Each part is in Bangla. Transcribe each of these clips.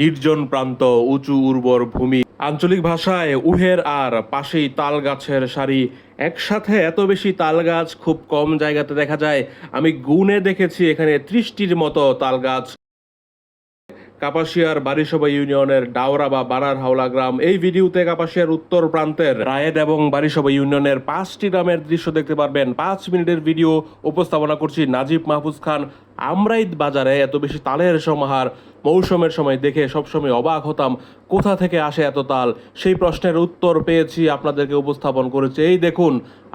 নির্জন প্রান্ত, উঁচু উর্বর ভূমি। আঞ্চলিক ভাষায় উহের আর পাশেই তাল গাছের সারি। একসাথে এত বেশি তাল গাছ খুব কম জায়গাতে দেখা যায়। আমি গুনে দেখেছি এখানে ত্রিশটির মতো তাল গাছ কাপাসিয়ার বারিসভা ইউনিয়নের ডাওরা বা বানার হাওলা গ্রাম। এই ভিডিওতে কাপাসিয়ার উত্তর প্রান্তের রায়েদ এবং বারিসভা ইউনিয়নের পাঁচটি গ্রামের দৃশ্য দেখতে পারবেন। পাঁচ মিনিটের ভিডিও উপস্থাপনা করছি নাজিব মাহফুজ খান। আমরাইদ বাজারে এত বেশি তালের সমাহার মৌসুমের সময় দেখে সবসময় অবাক হতাম, কোথা থেকে আসে এত তাল? সেই প্রশ্নের উত্তর পেয়েছি, আপনাদেরকে উপস্থাপন করেছে। এই দেখুন,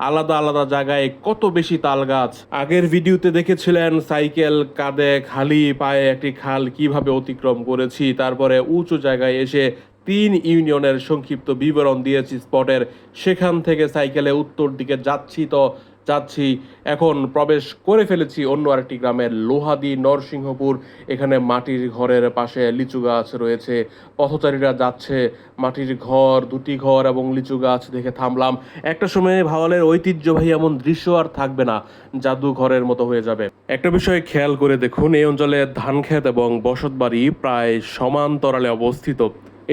আলাদা আলাদা জায়গায় কত বেশি তাল গাছ। আগের ভিডিওতে দেখেছিলেন সাইকেল কাঁধে খালি পায়ে একটি খাল কীভাবে অতিক্রম করেছি, তারপরে উঁচু জায়গায় এসে তিন ইউনিয়নের সংক্ষিপ্ত বিবরণ দিয়েছি স্পটের। সেখান থেকে সাইকেলে উত্তর দিকে যাচ্ছি তো যাচ্ছি এখন প্রবেশ করে ফেলেছি অন্য আরেকটি গ্রামের লোহাদি নরসিংহপুর। এখানে মাটির ঘরের পাশে লিচু গাছ রয়েছে। পথচারীরা যাচ্ছে মাটির ঘর, দুটি ঘর এবং লিচু গাছ দেখে থামলাম। একটা সময়ে ভাওয়ালের ঐতিহ্যবাহী এমন দৃশ্য আর থাকবে না। জাদু ঘরের মতো হয়ে যাবে। একটা বিষয় খেয়াল করে দেখুন, এই অঞ্চলে ধান ক্ষেত এবং বসতবাড়ি প্রায় সমান্তরালে অবস্থিত।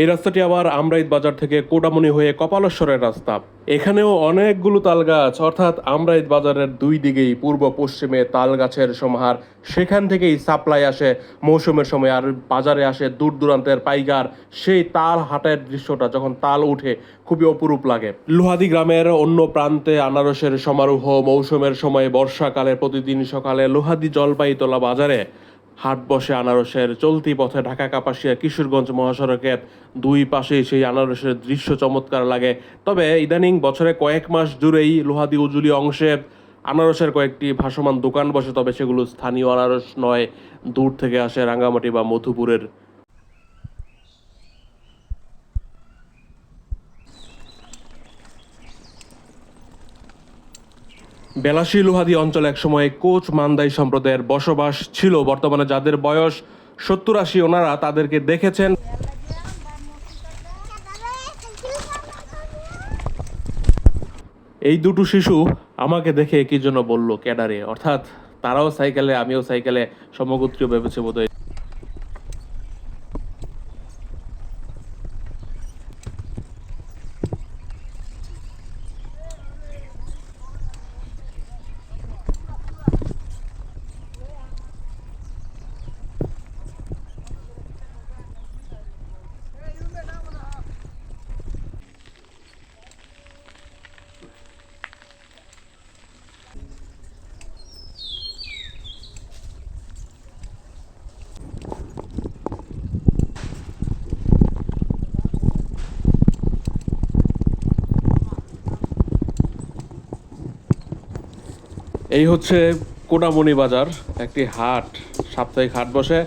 এই রাস্তাটি আবার আমরাইদ বাজার থেকে কোটামণি হয়ে কপালেশ্বরের রাস্তা। এখানেও অনেকগুলো তাল গাছ অর্থাৎ আমরাইদ বাজারের দুই দিকেই পূর্ব পশ্চিমে তাল গাছের সমাহার। সেখান থেকেই সাপ্লাই আসে, মৌসুমের সময় আর বাজারে আসে দূর দূরান্তের পাইকার। সেই তাল হাটের দৃশ্যটা যখন তাল উঠে, খুবই অপরূপ লাগে। লোহাদি গ্রামের অন্য প্রান্তে আনারসের সমারোহ, মৌসুমের সময় বর্ষাকালে প্রতিদিন সকালে লোহাদি জলপাইতলা বাজারে হাট বসে আনারসের চলতি পথে ঢাকা কাপাসিয়া কিশোরগঞ্জ মহাসড়কের দুই পাশেই সেই আনারসের দৃশ্য চমৎকার লাগে। তবে ইদানিং বছরে কয়েক মাস জুড়েই লোহাদি উজুলি অংশে আনারসের কয়েকটি ভাসমান দোকান বসে, তবে সেগুলো স্থানীয় আনারস নয়। দূর থেকে আসে রাঙ্গামাটি বা মধুপুরের বেলাসী লোহাদি অঞ্চল একসময় কোচ মান্দাই সম্প্রদায়ের বসবাস ছিল। বর্তমানে যাদের বয়স সত্তর আশি, ওনারা তাদেরকে দেখেছেন। এই দুটো শিশু আমাকে দেখে একই জন্য বলল ক্যাডারে। অর্থাৎ তারাও সাইকেলে, আমিও সাইকেলে সমগোত্রীয় ভেবেছে বোধহয়। এই হচ্ছে কোটামণি বাজার, একটি হাট, সাপ্তাহিক হাট বসে।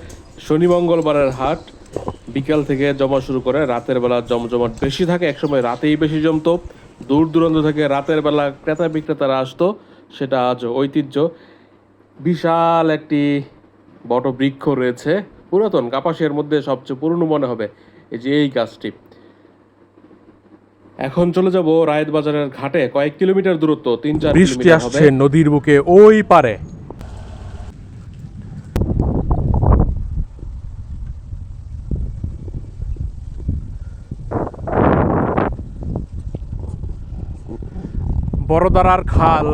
শনি মঙ্গলবারের হাট, বিকাল থেকে জমা শুরু করে রাতের বেলা জমজমাট বেশি থাকে, একসময় রাতেই বেশি জমতো। দূর দূরান্ত থেকে রাতের বেলা ক্রেতা বিক্রেতারা আসতো, সেটা আজ ঐতিহ্য। বিশাল একটি বট বৃক্ষ রয়েছে, পুরাতন কাপাসের মধ্যে সবচেয়ে পুরনো মনে হবে, এই যে এই গাছটি। এখন চলে যাব রায়েত বাজারের ঘাটে কয়েক কিলোমিটার দূরত্ব তিন চার বৃষ্টি আসছে নদীর বুকে ওই পারে। বড়দারার খাল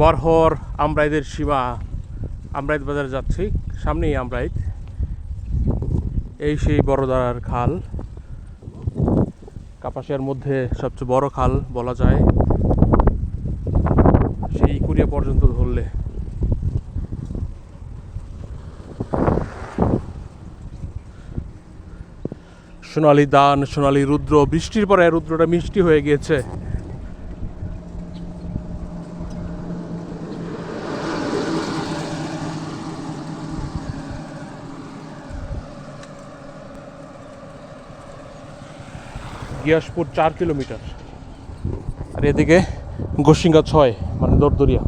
বরহর আমরাইদের সীমা আমরাইদ বাজারে যাচ্ছি সামনেই আমরাইদ। এই সেই বড়দারার খাল। কাপাসিয়ার মধ্যে সবচেয়ে বড় খাল বলা যায়। সেই কুড়িয়া পর্যন্ত ধরলে। সোনালি দান, সোনালি রুদ্র, বৃষ্টির পরে রুদ্রটা মিষ্টি হয়ে গিয়েছে। গিয়াসপুর চার কিলোমিটার। আর এদিকে গোসিঙ্গা ছয় মানে দরদরিয়া।